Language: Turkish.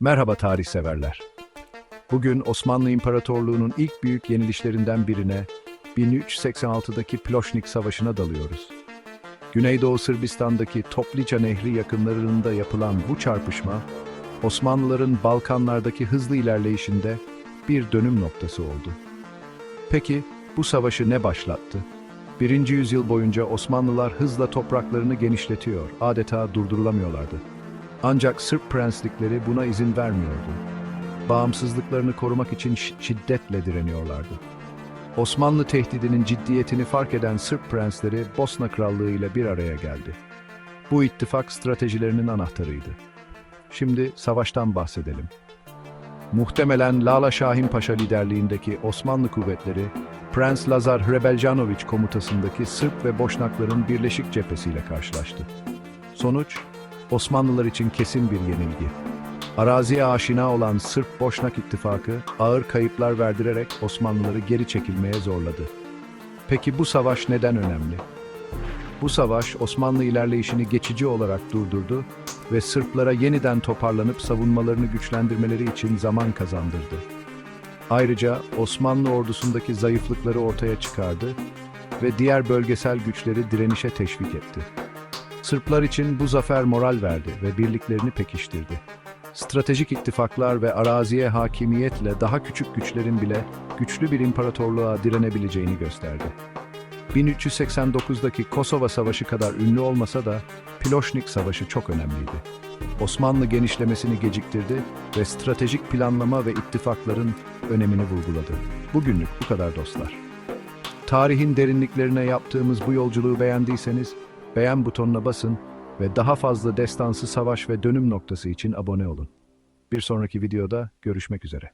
Merhaba tarih severler. Bugün Osmanlı İmparatorluğu'nun ilk büyük yenilişlerinden birine 1386'daki Ploşnik Savaşı'na dalıyoruz. Güneydoğu Sırbistan'daki Toplica Nehri yakınlarında yapılan bu çarpışma, Osmanlıların Balkanlardaki hızlı ilerleyişinde bir dönüm noktası oldu. Peki bu savaşı ne başlattı? Birinci yüzyıl boyunca Osmanlılar hızla topraklarını genişletiyor, adeta durdurulamıyorlardı. Ancak Sırp prenslikleri buna izin vermiyordu. Bağımsızlıklarını korumak için şi- şiddetle direniyorlardı. Osmanlı tehdidinin ciddiyetini fark eden Sırp prensleri Bosna Krallığı ile bir araya geldi. Bu ittifak stratejilerinin anahtarıydı. Şimdi savaştan bahsedelim. Muhtemelen Lala Şahin Paşa liderliğindeki Osmanlı kuvvetleri, Prens Lazar Hrebeljanović komutasındaki Sırp ve Boşnakların birleşik cephesiyle karşılaştı. Sonuç, Osmanlılar için kesin bir yenilgi. Araziye aşina olan Sırp-Boşnak ittifakı ağır kayıplar verdirerek Osmanlıları geri çekilmeye zorladı. Peki bu savaş neden önemli? Bu savaş Osmanlı ilerleyişini geçici olarak durdurdu ve Sırplara yeniden toparlanıp savunmalarını güçlendirmeleri için zaman kazandırdı. Ayrıca Osmanlı ordusundaki zayıflıkları ortaya çıkardı ve diğer bölgesel güçleri direnişe teşvik etti. Sırplar için bu zafer moral verdi ve birliklerini pekiştirdi. Stratejik ittifaklar ve araziye hakimiyetle daha küçük güçlerin bile güçlü bir imparatorluğa direnebileceğini gösterdi. 1389'daki Kosova Savaşı kadar ünlü olmasa da Ploşnik Savaşı çok önemliydi. Osmanlı genişlemesini geciktirdi ve stratejik planlama ve ittifakların önemini vurguladı. Bugünlük bu kadar dostlar. Tarihin derinliklerine yaptığımız bu yolculuğu beğendiyseniz beğen butonuna basın ve daha fazla destansı savaş ve dönüm noktası için abone olun. Bir sonraki videoda görüşmek üzere.